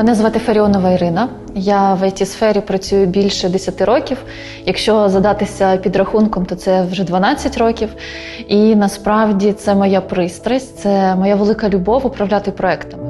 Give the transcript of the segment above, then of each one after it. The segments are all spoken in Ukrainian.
Мене звати Фаріонова Ірина. Я в it сфері працюю більше 10 років. Якщо задатися підрахунком, то це вже 12 років. І насправді це моя пристрасть, це моя велика любов управляти проектами.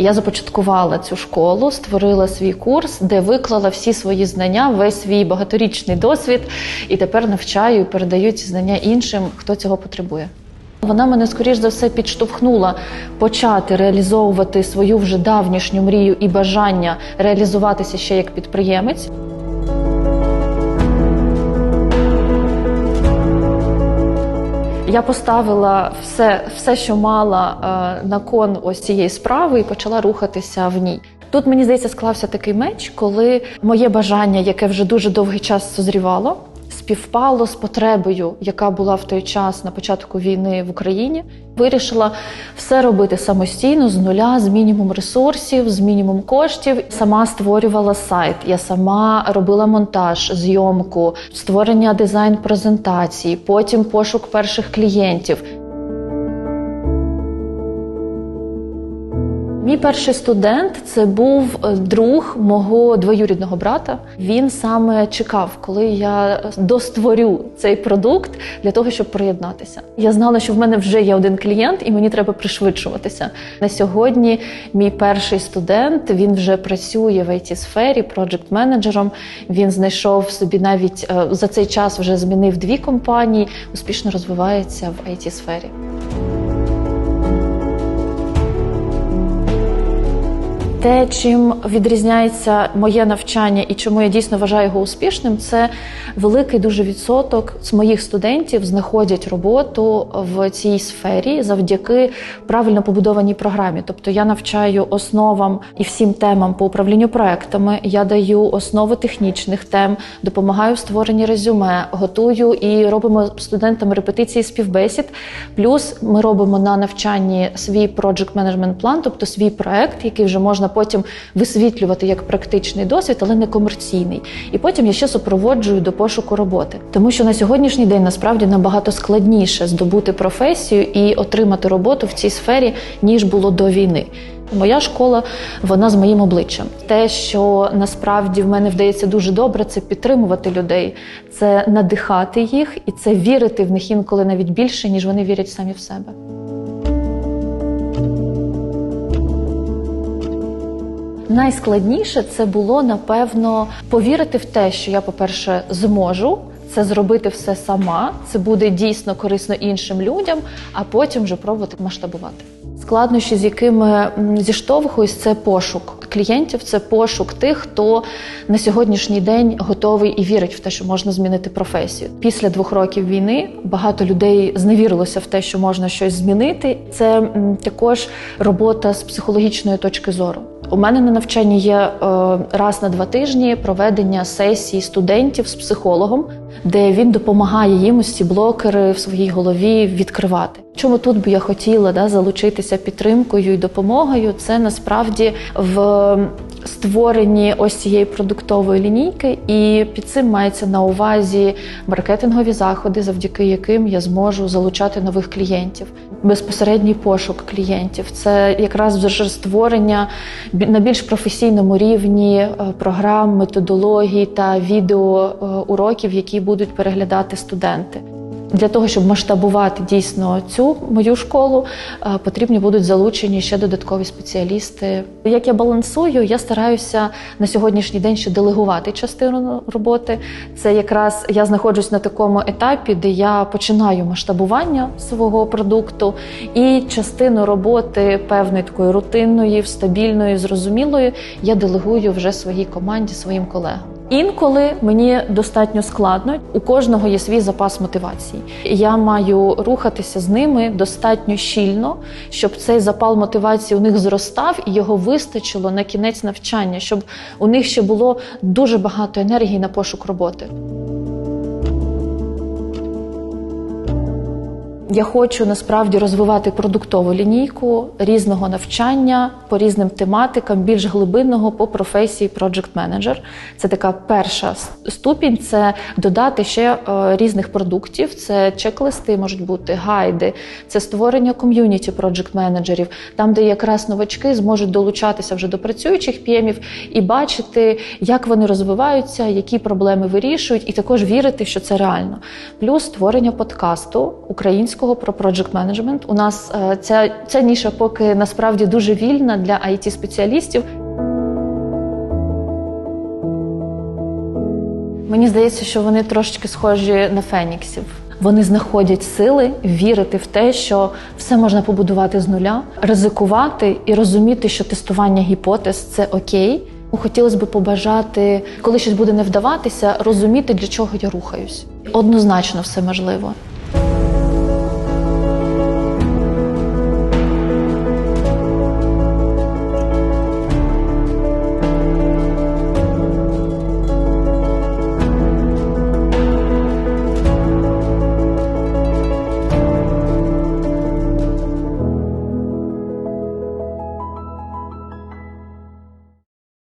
Я започаткувала цю школу, створила свій курс, де виклала всі свої знання, весь свій багаторічний досвід, і тепер навчаю і передаю ці знання іншим, хто цього потребує. Вона мене, скоріш за все, підштовхнула почати реалізовувати свою вже давнішню мрію і бажання реалізуватися ще як підприємець. Я поставила все, все, що мала е, на кон ось цієї справи, і почала рухатися в ній. Тут мені здається склався такий меч, коли моє бажання, яке вже дуже довгий час созрівало, співпало з потребою, яка була в той час на початку війни в Україні. Вирішила все робити самостійно з нуля, з мінімум ресурсів, з мінімум коштів. Сама створювала сайт. Я сама робила монтаж, зйомку, створення дизайн презентації, потім пошук перших клієнтів. Мій перший студент це був е, друг мого двоюрідного брата. Він саме чекав, коли я достворю цей продукт для того, щоб приєднатися. Я знала, що в мене вже є один клієнт, і мені треба пришвидшуватися. На сьогодні мій перший студент він вже працює в it сфері проджект менеджером. Він знайшов собі навіть е, за цей час вже змінив дві компанії, успішно розвивається в it сфері. Те, чим відрізняється моє навчання і чому я дійсно вважаю його успішним, це великий дуже відсоток з моїх студентів знаходять роботу в цій сфері завдяки правильно побудованій програмі. Тобто я навчаю основам і всім темам по управлінню проектами. Я даю основи технічних тем, допомагаю в створенні резюме, готую і робимо студентам репетиції співбесід. Плюс ми робимо на навчанні свій project management план, тобто свій проект, який вже можна потім висвітлювати як практичний досвід, але не комерційний. І потім я ще супроводжую до пошуку роботи, тому що на сьогоднішній день насправді набагато складніше здобути професію і отримати роботу в цій сфері ніж було до війни. Моя школа вона з моїм обличчям. Те, що насправді в мене вдається дуже добре, це підтримувати людей, це надихати їх і це вірити в них інколи навіть більше, ніж вони вірять самі в себе. Найскладніше це було напевно повірити в те, що я, по-перше, зможу це зробити все сама. Це буде дійсно корисно іншим людям, а потім вже пробувати масштабувати. Складнощі, з якими зіштовхуюсь, це пошук клієнтів, це пошук тих, хто на сьогоднішній день готовий і вірить в те, що можна змінити професію. Після двох років війни багато людей зневірилося в те, що можна щось змінити. Це також робота з психологічної точки зору. У мене на навчанні є е, раз на два тижні проведення сесії студентів з психологом, де він допомагає їм ось ці блокери в своїй голові відкривати. Чому тут би я хотіла да, залучитися підтримкою і допомогою? Це насправді в створенні ось цієї продуктової лінійки, і під цим мається на увазі маркетингові заходи, завдяки яким я зможу залучати нових клієнтів. Безпосередній пошук клієнтів це якраз вже створення на більш професійному рівні е, програм, методологій та відеоуроків, які будуть переглядати студенти. Для того щоб масштабувати дійсно цю мою школу, е, потрібні будуть залучені ще додаткові спеціалісти. Як я балансую, я стараюся на сьогоднішній день ще делегувати частину роботи. Це якраз я знаходжусь на такому етапі, де я починаю масштабування свого продукту, і частину роботи певної такої рутинної, стабільної, зрозумілої я делегую вже своїй команді, своїм колегам. Інколи мені достатньо складно. У кожного є свій запас мотивації. Я маю рухатися з ними достатньо щільно, щоб цей запал мотивації у них зростав і його вистачило на кінець навчання, щоб у них ще було дуже багато енергії на пошук роботи. Я хочу насправді розвивати продуктову лінійку різного навчання по різним тематикам, більш глибинного по професії Project Manager. Це така перша ступінь. Це додати ще е, різних продуктів. Це чек-листи, можуть бути гайди, це створення ком'юніті Project менеджерів, там, де якраз новачки зможуть долучатися вже до працюючих п'ємів і бачити, як вони розвиваються, які проблеми вирішують, і також вірити, що це реально. Плюс створення подкасту українського про project management. У нас е, ця, ця ніша поки насправді дуже вільна для it спеціалістів Мені здається, що вони трошечки схожі на феніксів. Вони знаходять сили вірити в те, що все можна побудувати з нуля, ризикувати і розуміти, що тестування гіпотез це окей. Хотілося б побажати, коли щось буде не вдаватися, розуміти, для чого я рухаюсь. Однозначно все можливо.